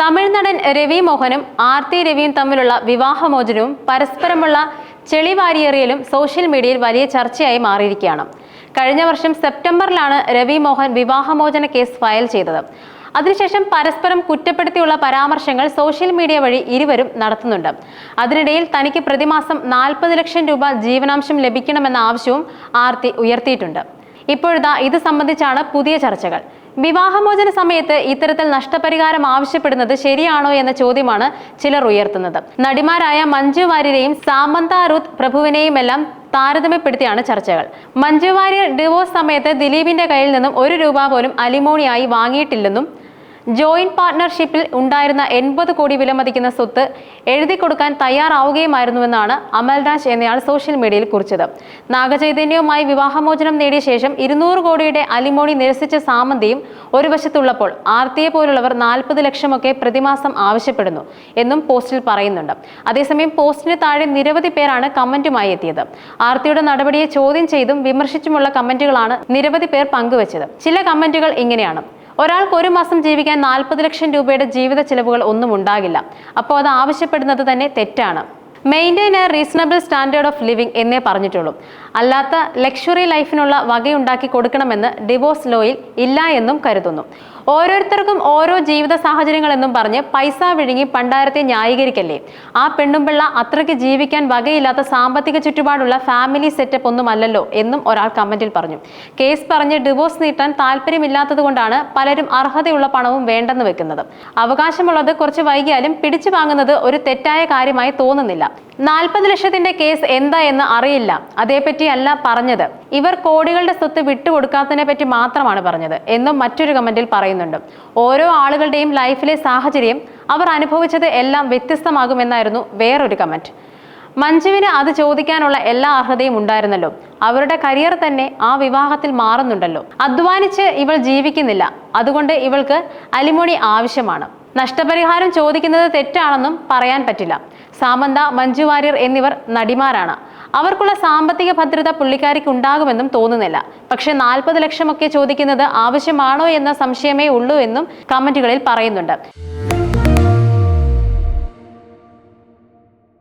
തമിഴ്നടൻ രവി മോഹനും ആർത്തി രവിയും തമ്മിലുള്ള വിവാഹമോചനവും പരസ്പരമുള്ള ചെളിവാരിയേറിയലും സോഷ്യൽ മീഡിയയിൽ വലിയ ചർച്ചയായി മാറിയിരിക്കുകയാണ്. കഴിഞ്ഞ വർഷം സെപ്റ്റംബറിലാണ് രവി മോഹൻ വിവാഹമോചന കേസ് ഫയൽ ചെയ്തത്. അതിനുശേഷം പരസ്പരം കുറ്റപ്പെടുത്തിയുള്ള പരാമർശങ്ങൾ സോഷ്യൽ മീഡിയ വഴി ഇരുവരും നടത്തുന്നുണ്ട്. അതിനിടയിൽ തനിക്ക് പ്രതിമാസം നാൽപ്പത് ലക്ഷം രൂപ ജീവനാംശം ലഭിക്കണമെന്ന ആവശ്യവും ആർത്തി ഉയർത്തിയിട്ടുണ്ട്. ഇപ്പോഴത്തെ ഇത് സംബന്ധിച്ചാണ് പുതിയ ചർച്ചകൾ. വിവാഹമോചന സമയത്ത് ഇത്തരത്തിൽ നഷ്ടപരിഹാരം ആവശ്യപ്പെടുന്നത് ശരിയാണോ എന്ന ചോദ്യമാണ് ചിലർ ഉയർത്തുന്നത്. നടിമാരായ മഞ്ജു വാര്യരെയും സാമന്ത അരുത് പ്രഭുവിനെയും എല്ലാം താരതമ്യപ്പെടുത്തിയാണ് ചർച്ചകൾ. മഞ്ജു വാര്യർ ഡിവോഴ്സ് സമയത്ത് ദിലീപിന്റെ കയ്യിൽ നിന്നും ഒരു രൂപ പോലും അലിമോണിയായി വാങ്ങിയിട്ടില്ലെന്നും ജോയിന്റ് പാർട്ട്ണർഷിപ്പിൽ ഉണ്ടായിരുന്ന എൺപത് കോടി വിലമതിക്കുന്ന സ്വത്ത് എഴുതി കൊടുക്കാൻ തയ്യാറാവുകയുമായിരുന്നുവെന്നാണ് അമൽരാജ് എന്നയാൾ സോഷ്യൽ മീഡിയയിൽ കുറിച്ചത്. നാഗചൈതന്യവുമായി വിവാഹമോചനം നേടിയ ശേഷം ഇരുന്നൂറ് കോടിയുടെ അലിമോണി നിരസിച്ച സാമന്തിയും ഒരു വശത്തുള്ളപ്പോൾ ആർത്തിയെ പോലുള്ളവർ നാൽപ്പത് ലക്ഷമൊക്കെ പ്രതിമാസം ആവശ്യപ്പെടുന്നു എന്നും പോസ്റ്റിൽ പറയുന്നുണ്ട്. അതേസമയം പോസ്റ്റിന് താഴെ നിരവധി പേരാണ് കമന്റുമായി എത്തിയത്. ആർത്തിയുടെ നടപടിയെ ചോദ്യം ചെയ്തും വിമർശിച്ചുമുള്ള കമന്റുകളാണ് നിരവധി പേർ പങ്കുവച്ചത്. ചില കമന്റുകൾ ഇങ്ങനെയാണ്. ഒരാൾക്ക് ഒരു മാസം ജീവിക്കാൻ നാൽപ്പത് ലക്ഷം രൂപയുടെ ജീവിത ചിലവുകൾ ഒന്നും ഉണ്ടാകില്ല. അപ്പോൾ അത് ആവശ്യപ്പെടുന്നത് തന്നെ തെറ്റാണ്. Maintain a reasonable standard of living എന്നേ പറഞ്ഞിട്ടുള്ളൂ. അല്ലാത്ത ലക്ഷറി ലൈഫിനുള്ള വകയുണ്ടാക്കി കൊടുക്കണമെന്ന് ഡിവോഴ്സ് ലോയിൽ ഇല്ല എന്നും കരുതുന്നു. ഓരോരുത്തർക്കും ഓരോ ജീവിത സാഹചര്യങ്ങൾ എന്നും പറഞ്ഞ് പൈസ വിഴുങ്ങി പണ്ടാരത്തെ ന്യായീകരിക്കല്ലേ? ആ പെണ്ണുമ്പിള്ള അത്രയ്ക്ക് ജീവിക്കാൻ വകയില്ലാത്ത സാമ്പത്തിക ചുറ്റുപാടുള്ള ഫാമിലി സെറ്റപ്പ് ഒന്നുമല്ലല്ലോ എന്നും ഒരാൾ കമന്റിൽ പറഞ്ഞു. കേസ് പറഞ്ഞ് ഡിവോഴ്സ് നീട്ടാൻ താല്പര്യമില്ലാത്തത് കൊണ്ടാണ് പലരും അർഹതയുള്ള പണവും വേണ്ടെന്ന് വെക്കുന്നത്. അവകാശമുള്ളത് കുറച്ച് വൈകിയാലും പിടിച്ചു വാങ്ങുന്നത് ഒരു തെറ്റായ കാര്യമായി തോന്നുന്നില്ല. നാൽപ്പത് ലക്ഷത്തിന്റെ കേസ് എന്താ എന്ന് അറിയില്ല. അതേപ്പറ്റി അല്ല പറഞ്ഞത്. ഇവർ കോടികളുടെ സ്വത്ത് വിട്ടുകൊടുക്കാത്തതിനെ പറ്റി മാത്രമാണ് പറഞ്ഞത് എന്നും മറ്റൊരു കമന്റിൽ പറയുന്നുണ്ട്. ഓരോ ആളുകളുടെയും ലൈഫിലെ സാഹചര്യം അവർ അനുഭവിച്ചത് എല്ലാം വ്യത്യസ്തമാകുമെന്നായിരുന്നു വേറൊരു കമന്റ്. മഞ്ജുവിന് അത് ചോദിക്കാനുള്ള എല്ലാ അർഹതയും ഉണ്ടായിരുന്നല്ലോ. അവരുടെ കരിയർ തന്നെ ആ വിവാഹത്തിൽ മാറുന്നുണ്ടല്ലോ. അധ്വാനിച്ച് ഇവൾ ജീവിക്കുന്നില്ല. അതുകൊണ്ട് ഇവൾക്ക് അലിമോണി ആവശ്യമാണ്. നഷ്ടപരിഹാരം ചോദിക്കുന്നത് തെറ്റാണെന്നും പറയാൻ പറ്റില്ല. സാമന്ത മഞ്ജു വാര്യർ എന്നിവർ നടിമാരാണ്. അവർക്കുള്ള സാമ്പത്തിക ഭദ്രത പുള്ളിക്കാരിക്ക് ഉണ്ടാകുമെന്നും തോന്നുന്നില്ല. പക്ഷെ നാൽപ്പത് ലക്ഷമൊക്കെ ചോദിക്കുന്നത് ആവശ്യമാണോ എന്ന സംശയമേ ഉള്ളൂ എന്നും കമന്റുകളിൽ പറയുന്നുണ്ട്.